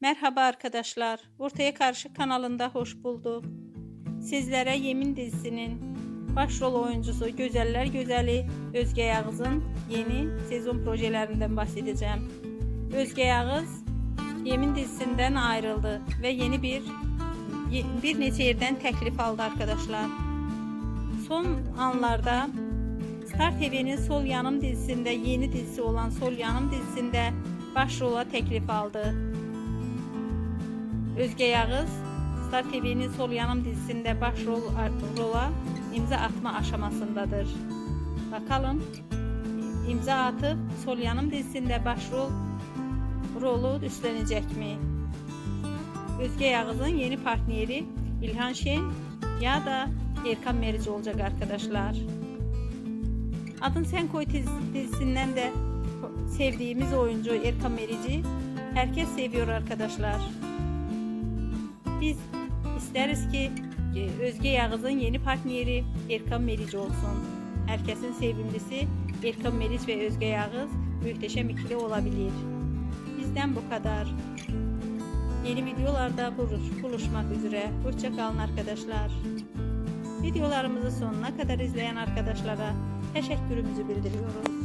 Merhaba arkadaşlar. Ortaya Karşı kanalında hoş bulduk. Sizlere Yemin dizisinin başrol oyuncusu Gözeller Gözeli Özge Yağız'ın yeni sezon projelerinden bahsedeceğim. Özge Yağız Yemin dizisinden ayrıldı ve yeni bir bir neçə yerdən təklif aldı arkadaşlar. Son anlarda Star TV'nin Sol Yanım dizisinde yeni dizisi olan Sol Yanım dizisinde başrola teklif aldı. Özge Yağız Star TV'nin Sol Yanım dizisinde başrol rola imza atma aşamasındadır. Bakalım imza atıp Sol Yanım dizisinde başrol rolu üstlenecek mi? Özge Yağız'ın yeni partneri İlhan Şen ya da Erkan Meriç olacak arkadaşlar. Adın Sen Koy diz- dizisinden de sevdiğimiz oyuncu Erkan Meriç'i herkes seviyor arkadaşlar. Biz isteriz ki e, Özge Yağız'ın yeni partneri Erkan Meriç olsun. Herkesin sevimlisi Erkan Meriç ve Özge Yağız muhteşem ikili olabilir. Bizden bu kadar. Yeni videolarda buluş, buluşmak üzere. Hoşça kalın arkadaşlar. Videolarımızı sonuna kadar izleyen arkadaşlara teşekkürümüzü bildiriyoruz.